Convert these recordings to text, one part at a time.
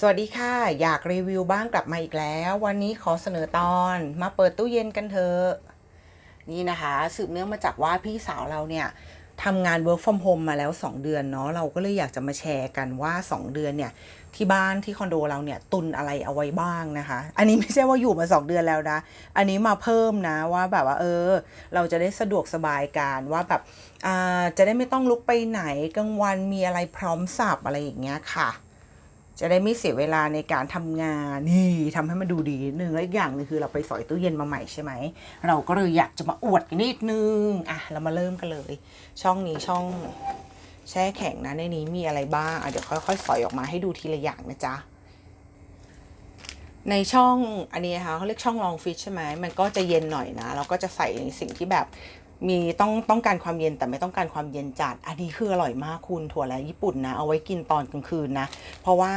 สวัสดีค่ะ อยากรีวิวบ้างกลับมาอีกแล้ว วันนี้ขอเสนอตอนมาเปิดตู้เย็นกันเถอะนี่นะคะ สืบเนื่องมาจากว่าพี่สาวเราเนี่ยทำงาน work from home มาแล้ว 2 เดือนเนาะเราก็เลยอยากจะมาแชร์กันว่า 2 เดือนเนี่ยที่บ้านที่คอนโดเราเนี่ยตุนอะไรเอาไว้บ้างนะคะ อันนี้ไม่ใช่ว่าอยู่มา 2 เดือนแล้วนะ อันนี้มาเพิ่มนะว่าแบบว่าเออ เราจะได้สะดวกสบายการว่าแบบจะได้ไม่ต้องลุกไปไหนกลางวันมีอะไรพร้อมสับอะไรอย่างเงี้ยค่ะ จะได้ไม่เสียเวลาในการทำงานนี่ทำให้มันดูดีนึงแล้วอีกอย่างนึงคือเราไปสอยตู้เย็นมาใหม่ใช่ไหมเราก็เลยอยากจะมาอวดกันนิดนึงอะเรามาเริ่มกันเลย ช่องนี้ช่องแช่แข็งนะในนี้มีอะไรบ้างอะเดี๋ยวค่อยๆ สอยออกมาให้ดูทีละอย่างนะจ๊ะในช่องอันนี้นะคะเขาเรียกช่องลองฟิชใช่ไหมมันก็จะเย็นหน่อยนะเราก็จะใส่สิ่งที่แบบ มีต้องต้องการความเย็นแต่ไม่ต้องการความเย็นจัด อันนี้คืออร่อยมากคุณถั่วและญี่ปุ่นนะ เอาไว้กินตอนกลางคืนนะ เพราะว่า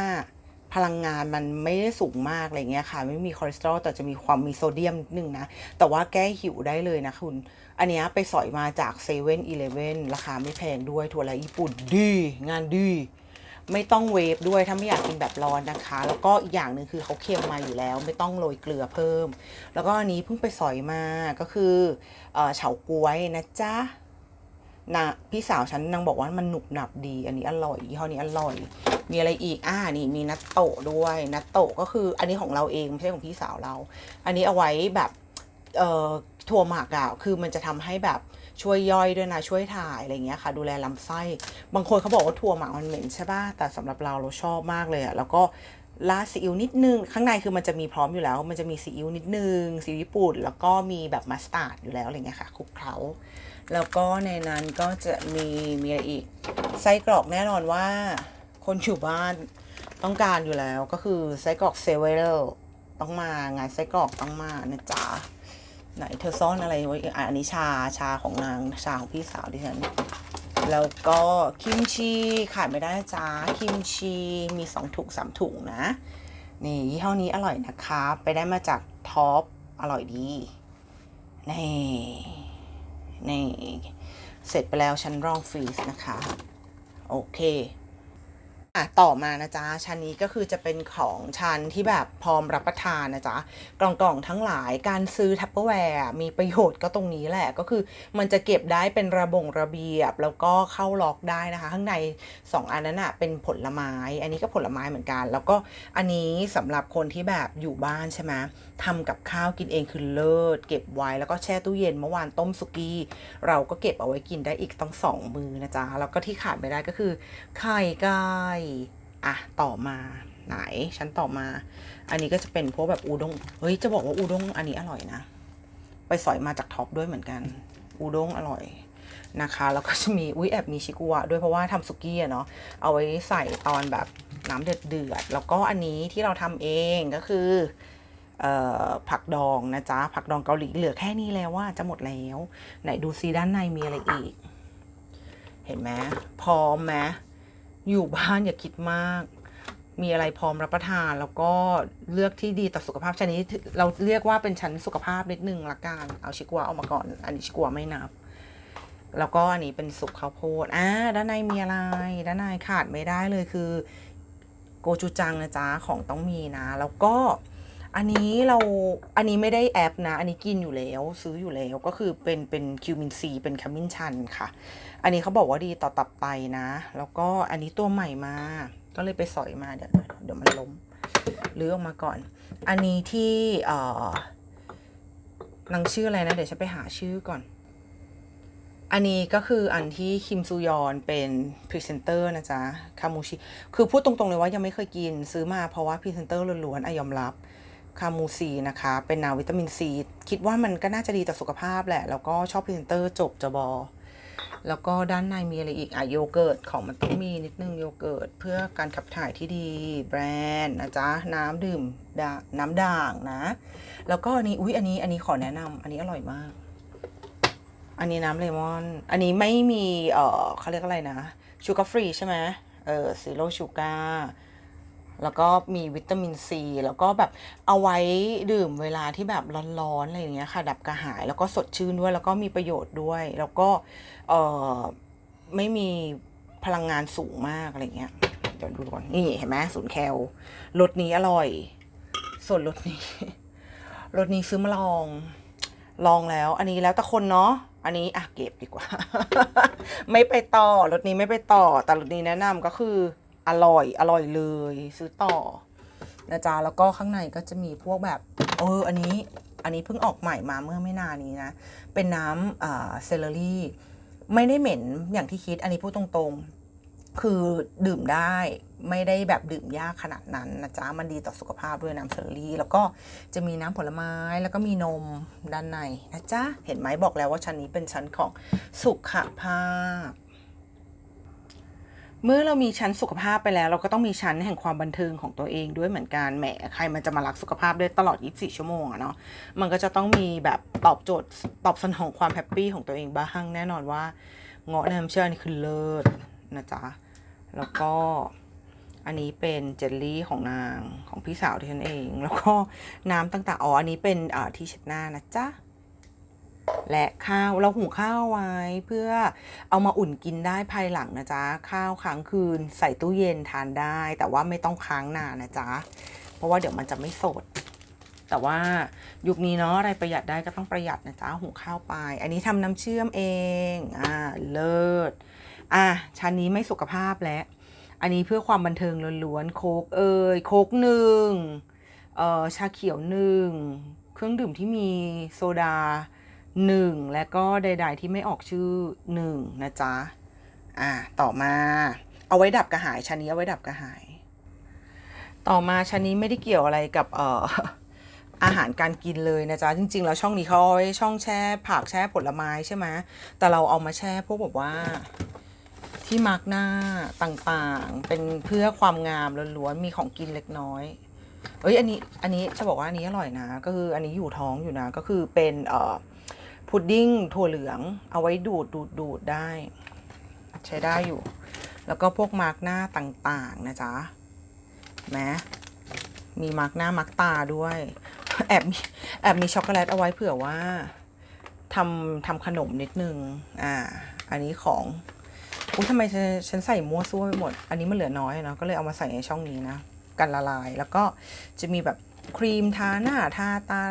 พลังงานมันไม่ได้สูงมากอะไรเงี้ยค่ะ ไม่มีคอเลสเตอรอลแต่จะมีความมีโซเดียมนิดนึงนะ แต่ว่าแก้หิวได้เลยนะคุณ อันนี้ไปสอยมาจากเซเว่นอีเลฟเว่นราคาไม่แพงด้วยถั่วและญี่ปุ่นดี งานดี ไม่ต้องเวฟด้วยถ้าไม่อยากกินแบบร้อนนะคะ แล้วก็อีกอย่างหนึ่งคือเขาเค็มมาอยู่แล้ว ไม่ต้องโรยเกลือเพิ่ม แล้วก็อันนี้เพิ่งไปสอยมาก็คือเฉาก๊วยนะจ๊ะนะพี่สาวฉันนางบอกว่ามันหนุบหนับดี อันนี้อร่อยยี่ห้อนี้อร่อย มีอะไรอีกอ่านี่มีนัตโตะด้วยนัตโตะก็คืออันนี้ของเราเองไม่ใช่ของพี่สาวเรา อันนี้เอาไว้แบบเอ่อถั่วหมักอะคือมันจะทำให้แบบ ช่วยย่อยด้วยนะ ช่วยถ่ายอะไรเงี้ยค่ะ ดูแลลำไส้ บางคนเขาบอกว่าถั่วหมักมันเหม็นใช่ป่ะแต่สำหรับเราเราชอบมากเลยอะแล้วก็ราดซีอิ๊วนิดนึง ข้างในคือมันจะมีพร้อมอยู่แล้ว มันจะมีซีอิ๊วนิดนึงซีอิ๊วญี่ปุ่น แล้วก็มีแบบมัสตาร์ดอยู่แล้วอะไรเงี้ยค่ะคลุกเคล้าแล้วก็ในนั้นก็จะมีมีอะไรอีกไส้กรอกแน่นอนว่า คนอยู่บ้านต้องการอยู่แล้วก็คือไส้กรอกเซเวอร์ต้องมางานไส้กรอกต้องมานะจ๊ะ ไหนเธอซ่อนอะไรไว้อะอันนี้ชาชาของนางชาของพี่สาวดิฉัน แล้วก็คิมชีขาดไม่ได้นะจ้าคิมชีมีสองถุงสามถุงนะ นี่ยี่ห้อนี้อร่อยนะคะ ไปได้มาจากท็อปอร่อยดี นี่นี่เสร็จไปแล้วฉันรองฟรีซนะคะ โอเค อะต่อมานะจ๊ะชั้นนี้ก็คือจะเป็นของชั้นที่แบบพร้อมรับประทานนะจ๊ะกล่องๆทั้งหลายการซื้อทัพเปอร์แวร์มีประโยชน์ก็ตรงนี้แหละก็คือมันจะเก็บได้เป็นระบงระเบียบ แล้วก็เข้าล็อกได้นะคะ ข้างใน 2 อันนั้นอะเป็นผลไม้ อันนี้ก็ผลไม้เหมือนกัน แล้วก็อันนี้สำหรับคนที่แบบอยู่บ้านใช่ไหมทำกับข้าวกินเองคือเลิศเก็บไว้แล้วก็แช่ตู้เย็นเมื่อวานต้มสุกี้ เราก็เก็บเอาไว้กินได้อีกต้องสองมือนะจ๊ะแล้วก็ที่ขาดไม่ได้ก็คือไข่ไก่อะต่อมาไหนฉันต่อมา อันนี้ก็จะเป็นพวกแบบอูด้งเฮ้ยจะบอกว่าอูด้งอันนี้อร่อยนะ ไปสอยมาจากท็อปด้วยเหมือนกัน อูด้งอร่อยนะคะแล้วก็จะมีอุ้ยแอบมีชิกุวะด้วยเพราะว่าทำสุกี้อะเนาะเอาไว้ใส่ตอนแบบน้ำเดือดเดือดแล้วก็อันนี้ที่เราทำเองก็คือผักดองนะจ๊ะผักดองเกาหลีเหลือแค่นี้แล้วว่าจะหมดแล้ว ไหนดูซิด้านในมีอะไรอีก เห็นไหมพร้อมไหม อยู่บ้านอย่าคิดมาก มีอะไรพร้อมรับประทานแล้วก็เลือกที่ดีต่อสุขภาพชนนี้เราเรียกว่าเป็นชั้นสุขภาพนิดนึงละกันเอาชิกัวเอามาก่อน อันนี้ชิกัวไม่นับ แล้วก็อันนี้เป็นสุกข้าวโพดอ่าด้านในมีอะไร ด้านในขาดไม่ได้เลยคือ โกจูจังนะจ๊ะของต้องมีนะ แล้วก็ อันนี้เราอันนี้ไม่ได้แอปนะ อันนี้กินอยู่แล้ว ซื้ออยู่แล้วก็คือเป็นเป็นคิวมินซีเป็นขมิ้นชันค่ะ อันนี้เขาบอกว่าดีต่อตับไตนะ แล้วก็อันนี้ตัวใหม่มา ก็เลยไปสอยมาเดี๋ยวเดี๋ยวมันล้มหรือออกมาก่อน อันนี้ที่เอ่อนางชื่ออะไรนะ เดี๋ยวฉันไปหาชื่อก่อน อันนี้ก็คืออันที่คิมซูยอนเป็นพรีเซนเตอร์นะจ๊ะ คามูชิ คือพูดตรงๆเลยว่ายังไม่เคยกินซื้อมาเพราะว่าพรีเซนเตอร์ล้วนๆอยอมรับ คามูซีนะคะ เป็นนาวิตามินซีคิดว่ามันก็น่าจะดีต่อสุขภาพแหละ แล้วก็ชอบพรีเซนเตอร์จบจะบอ แล้วก็ด้านในมีอะไรอีกอะโยเกิร์ตของมันต้องมีนิดนึงโยเกิร์ตเพื่อการขับถ่ายที่ดี แบรนด์นะจ๊ะ น้ำดื่มดาน้ำด่างนะ แล้วก็อันนี้ อุ๊ย อันนี้ อันนี้ขอแนะนำอันนี้อร่อยมาก อันนี้น้ำเลมอน อันนี้ไม่มี เออเขาเรียกอะไรนะ ชูการ์ฟรีใช่ไหมเออซีโร่ชูการ์ แล้วก็มีวิตามินซี แล้วก็แบบเอาไว้ดื่มเวลาที่แบบร้อนๆอะไรอย่างเงี้ยค่ะดับกระหายแล้วก็สดชื่นด้วย แล้วก็มีประโยชน์ด้วย แล้วก็เอ่อไม่มีพลังงานสูงมากอะไรเงี้ยเดี๋ยวดูก่อนนี่เห็นไหมศูนย์แคลรสนี้อร่อย ส่วนรสนี้รสนี้ซื้อมาลองลองแล้ว อันนี้แล้วแต่คนเนาะอันนี้อะเก็บดีกว่า ไม่ไปต่อรสนี้ไม่ไปต่อ แต่รสนี้แนะนำก็คือ อร่อยอร่อยเลยซื้อต่อนะจ๊ะแล้วก็ข้างในก็จะมีพวกแบบ เออ อันนี้อันนี้เพิ่งออกใหม่มาเมื่อไม่นานนี้นะ เป็นน้ำอ่าเซเลอรี่ ไม่ได้เหม็นอย่างที่คิด อันนี้พูดตรงๆ คือดื่มได้ไม่ได้แบบดื่มยากขนาดนั้นนะจ๊ะ มันดีต่อสุขภาพด้วยน้ำเซเลอรี่ แล้วก็จะมีน้ำผลไม้แล้วก็มีนมด้านในนะจ๊ะ เห็นไหมบอกแล้วว่าชั้นนี้เป็นชั้นของสุขภาพ เมื่อเรามีชั้นสุขภาพไปแล้ว เราก็ต้องมีชั้นแห่งความบันเทิงของตัวเองด้วยเหมือนกันแหมใครมันจะมารักสุขภาพได้ตลอด 24 ชั่วโมงอะเนาะมันก็จะต้องมีแบบตอบโจทย์ตอบสนองความแฮปปี้ของตัวเองบ้างแน่นอนว่าเงาะน้ำเชื่อนี่คือเลิศนะจ๊ะแล้วก็อันนี้เป็นเจลลี่ของนางของพี่สาวที่ฉันเอง แล้วก็น้ำต่างๆอ๋ออันนี้เป็นอ่าที่เช็ดหน้านะจ๊ะ และข้าวเราหุงข้าวไว้เพื่อเอามาอุ่นกินได้ภายหลังนะจ๊ะ ข้าวค้างคืนใส่ตู้เย็นทานได้ แต่ว่าไม่ต้องค้างนานนะจ๊ะ เพราะว่าเดี๋ยวมันจะไม่สด แต่ว่ายุคนี้เนาะอะไรประหยัดได้ก็ต้องประหยัดนะจ๊ะหุงข้าวไป อันนี้ทำน้ำเชื่อมเองอ่าเลิศอะชั้นนี้ไม่สุขภาพแล้วอันนี้เพื่อความบันเทิงล้วนๆโคกเอ่ยโคกหนึ่งเอ่อชาเขียวหนึ่งเครื่องดื่มที่มีโซดา หนึ่งและก็ใด ๆ ที่ไม่ออกชื่อหนึ่งนะจ๊ะ อะต่อมา เอาไว้ดับกระหายชั้นนี้เอาไว้ดับกระหาย ต่อมาชั้นนี้ไม่ได้เกี่ยวอะไรกับเอ่ออาหารการกินเลยนะจ๊ะ จริง ๆ แล้วช่องนี้เขาเอาไว้ช่องแช่ผักแช่ผลไม้ใช่ไหมแต่เราเอามาแช่พวกแบบว่าที่มาร์กหน้าต่างๆ เป็นเพื่อความงามล้วนๆมีของกินเล็กน้อยเอ้ยอันนี้อันนี้จะบอกว่าอันนี้อร่อยนะ ก็คืออันนี้อยู่ท้องอยู่นะ ก็คือเป็นเอ่อ พุดดิ้งถั่วเหลือง เอาไว้ดูดดูดดูดได้ ใช้ได้อยู่ แล้วก็พวกมาร์กหน้าต่างๆนะจ๊ะแม้มีมาร์กหน้ามาร์กตาด้วย แอบมีแอบมีช็อกโกแลตเอาไว้เผื่อว่าทำทำขนมนิดนึง อ่า อันนี้ของอุ้ยทำไมฉันฉันใส่มั่วซั่วไปหมด อันนี้มันเหลือน้อยเนาะ ก็เลยเอามาใส่ในช่องนี้นะ กันละลาย แล้วก็จะมีแบบครีมทาหน้าทาตา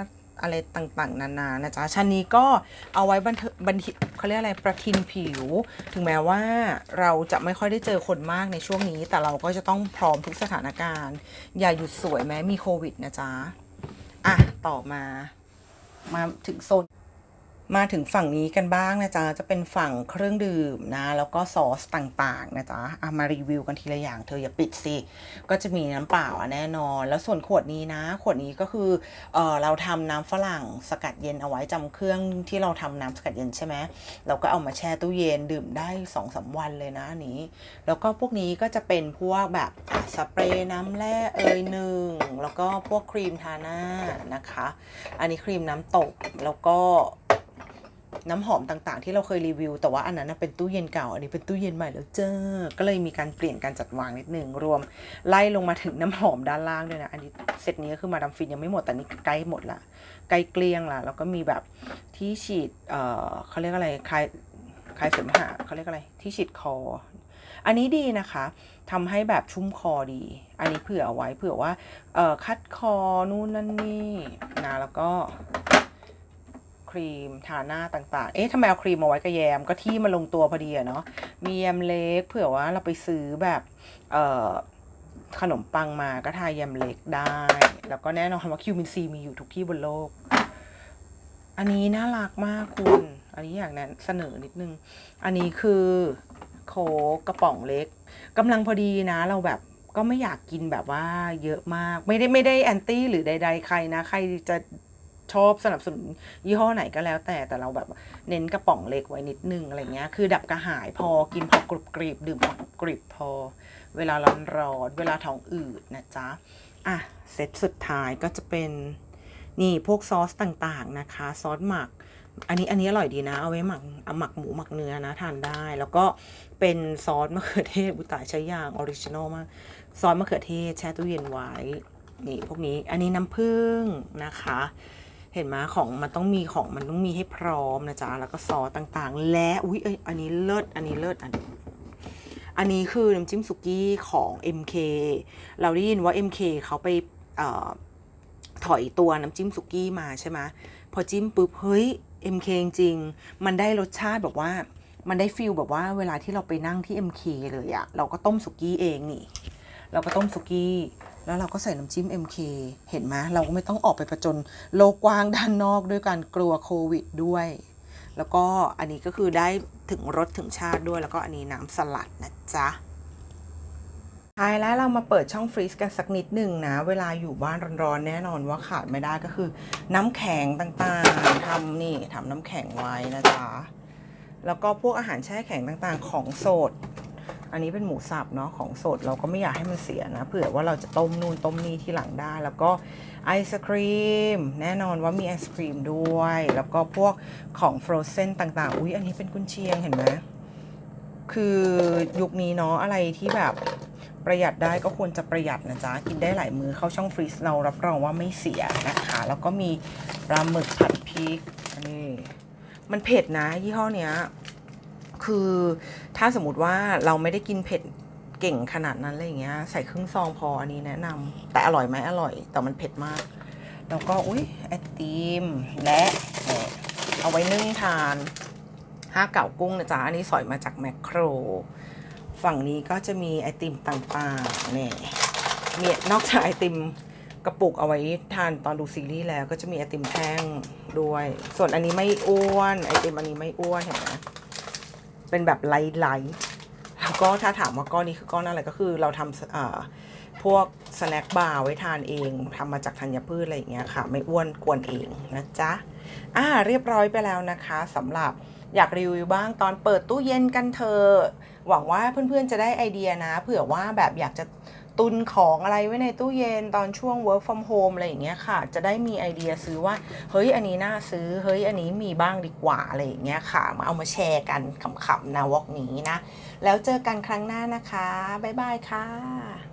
อะไรต่างๆ นานานะจ๊ะชั้นนี้ก็เอาไว้บันเทบันทิเขาเรียกอะไรประทินผิว ถึงแม้ว่าเราจะไม่ค่อยได้เจอคนมากในช่วงนี้ แต่เราก็จะต้องพร้อมทุกสถานการณ์ อย่าหยุดสวยแม้มีโควิดนะจ๊ะอะต่อมา มาถึงโซน มาถึงฝั่งนี้กันบ้างนะจ๊ะ จะเป็นฝั่งเครื่องดื่มนะ แล้วก็ซอสต่างๆนะจ๊ะอะมารีวิวกันทีละอย่างเธออย่าปิดสิ ก็จะมีน้ำเปล่าแน่นอน แล้วส่วนขวดนี้นะ ขวดนี้ก็คือเออเราทำน้ำฝรั่งสกัดเย็นเอาไว้จำเครื่องที่เราทำน้ำสกัดเย็นใช่ไหมเราก็เอามาแช่ตู้เย็นดื่มได้สองสามวันเลยนะนี้ แล้วก็พวกนี้ก็จะเป็นพวกแบบสเปรย์น้ำแร่เอยหนึ่งแล้วก็พวกครีมทาหน้านะคะ อันนี้ครีมน้ำตกแล้วก็ น้ำหอมต่างๆ ที่เราเคยรีวิว แต่ว่าอันนั้นเป็นตู้เย็นเก่า อันนี้เป็นตู้เย็นใหม่แล้วเจ้าก็เลยมีการเปลี่ยนการจัดวางนิดนึงรวม ไล่ลงมาถึงน้ำหอมด้านล่างด้วยนะ อันนี้เซตนี้ก็คือมาดามฟินยังไม่หมด แต่นี่ใกล้หมดละ ใกล้เกลี้ยงละ แล้วก็มีแบบที่ฉีด เอ่อเขาเรียกอะไร คลาย คลายเสมหะเขาเรียกอะไร ที่ฉีดคอ อันนี้ดีนะคะทำให้แบบชุ่มคอดี อันนี้เผื่อเอาไว้ เผื่อว่า เอ่อ คัดคอ นู่นนั่นนี่ นะ แล้วก็ ครีมทาหน้าต่างๆ เอ๊ะทำไมเอาครีมมาไว้กับแยมก็ที่มันลงตัวพอดีอะเนาะ มีแยมเล็ก เผื่อว่าเราไปซื้อแบบเอ่อขนมปังมาก็ทาแยมเล็กได้ แล้วก็แน่นอนว่าคิวมินซีมีอยู่ทุกที่บนโลก อันนี้น่ารักมากคุณ อันนี้อยากแนะเสนอนิดนึง อันนี้คือโคกระป๋องเล็กกำลังพอดีนะเราแบบก็ไม่อยากกินแบบว่าเยอะมาก ไม่ได้ไม่ได้แอนตี้หรือใด ๆ ใครนะ ใครจะ ชอบสนับสนุนยี่ห้อไหนก็แล้ว แต่แต่เราแบบเน้นกระป๋องเล็กไว้นิดนึงอะไรเงี้ยคือดับกระหายพอกินพอกรุบกริบดื่มพอกรุบกริบพอ เวลาร้อนร้อนเวลาท้องอืดนะจ๊ะอะเซตสุดท้ายก็จะเป็นนี่พวกซอสต่างๆนะคะซอสหมักอันนี้อันนี้อร่อยดีนะ เอาไว้หมักเอาหมักหมูหมักเนื้อนะทานได้ แล้วก็เป็นซอสมะเขือเทศบุตายใช้ยางออริจินอลมากซอสมะเขือเทศแช่ตู้เย็นไว้นี่พวกนี้อันนี้น้ำผึ้งนะคะ เห็นไหมของมันต้องมีของมันต้องมีให้พร้อมนะจ๊ะ แล้วก็ซอสต่างๆ และอุ๊ยเอ้ยอันนี้เลิศอันนี้เลิศอันนี้อันนี้คือน้ำจิ้มสุกี้ของ MK เราได้ยินว่า MK เขาไปออถอยตัวน้ำจิ้มสุกี้มาใช่ไหมพอจิ้มปุ๊บเฮ้ย MK จริงมันได้รสชาติแบบว่า มันได้ฟิลแบบว่าเวลาที่เราไปนั่งที่ MK เลยอะเราก็ต้มสุกี้เองนี่ เราก็ต้มสุกี้แล้วเราก็ใส่น้ำจิ้ม MK เห็นไหมเราก็ไม่ต้องออกไปประจนโลกกว้างด้านนอกด้วยการกลัวโควิดด้วย แล้วก็อันนี้ก็คือได้ถึงรสถึงชาติด้วย แล้วก็อันนี้น้ำสลัดนะจ๊ะท้ายแล้วเรามาเปิดช่องฟรีซกันสักนิดหนึ่งนะ เวลาอยู่บ้านร้อนๆแน่นอนว่าขาดไม่ได้ก็คือ น้ำแข็งต่างๆทำนี่ทำน้ำแข็งไว้นะจ๊ะแล้วก็พวกอาหารแช่แข็งต่างๆ ของสด อันนี้เป็นหมูสับเนาะของสดเราก็ไม่อยากให้มันเสียนะเผื่อว่าเราจะต้มนู่นต้มนี่ที่หลังได้ แล้วก็ไอศครีมแน่นอนว่ามีไอศครีมด้วย แล้วก็พวกของฟรอเซนต่างๆ อุ๊ยอันนี้เป็นกุนเชียงเห็นไหมคือยุคนี้เนาะอะไรที่แบบประหยัดได้ก็ควรจะประหยัดนะจ๊ะ กินได้หลายมือเข้าช่องฟรีซเรารับรองว่าไม่เสียนะคะ แล้วก็มีปลาหมึกผัดพริกนนี้มันเผ็ดนะยี่ห้อเนี้ย คือถ้าสมมติว่าเราไม่ได้กินเผ็ดเก่งขนาดนั้นอะไรอย่างเงี้ยใส่ครึ่งซองพออันนี้แนะนำแต่อร่อยไหมอร่อย แต่มันเผ็ดมาก แล้วก็อุ้ยไอติมและเอ่อเอาไว้นึ่งทานห้าเก่ากุ้งนะจ๊ะอันนี้สอยมาจากแมคโคร ฝั่งนี้ก็จะมีไอติมต่างๆเนี่ยมีนอกจากไอติมกระปุกเอาไว้ทานตอนดูซีรีส์แล้วก็จะมีไอติมแท่งด้วย ส่วนอันนี้ไม่อ้วน ไอติมอันนี้ไม่อ้วนเห็นไหม เป็นแบบไลท์ๆแล้วก็ถ้าถามว่าก้อนนี้คือก้อนอะไรก็คือเราทำอ่าพวกสแน็คบาร์ไว้ทานเองทำมาจากธัญพืชอะไรอย่างเงี้ยค่ะ ไม่อ้วนกวนเองนะจ๊ะอ่าเรียบร้อยไปแล้วนะคะสำหรับอยากรีวิวบ้างตอนเปิดตู้เย็นกันเถอะหวังว่าเพื่อนๆจะได้ไอเดียนะ เผื่อว่าแบบอยากจะ ตุนของอะไรไว้ในตู้เย็นตอนช่วง work from home อะไรอย่างเงี้ยค่ะ จะได้มีไอเดียซื้อว่า เฮ้ย อันนี้น่าซื้อ เฮ้ย อันนี้มีบ้างดีกว่าอะไรอย่างเงี้ยค่ะ มาเอามาแชร์กันขำๆนะวอกนี้นะ แล้วเจอกันครั้งหน้านะคะ บ๊ายบายค่ะ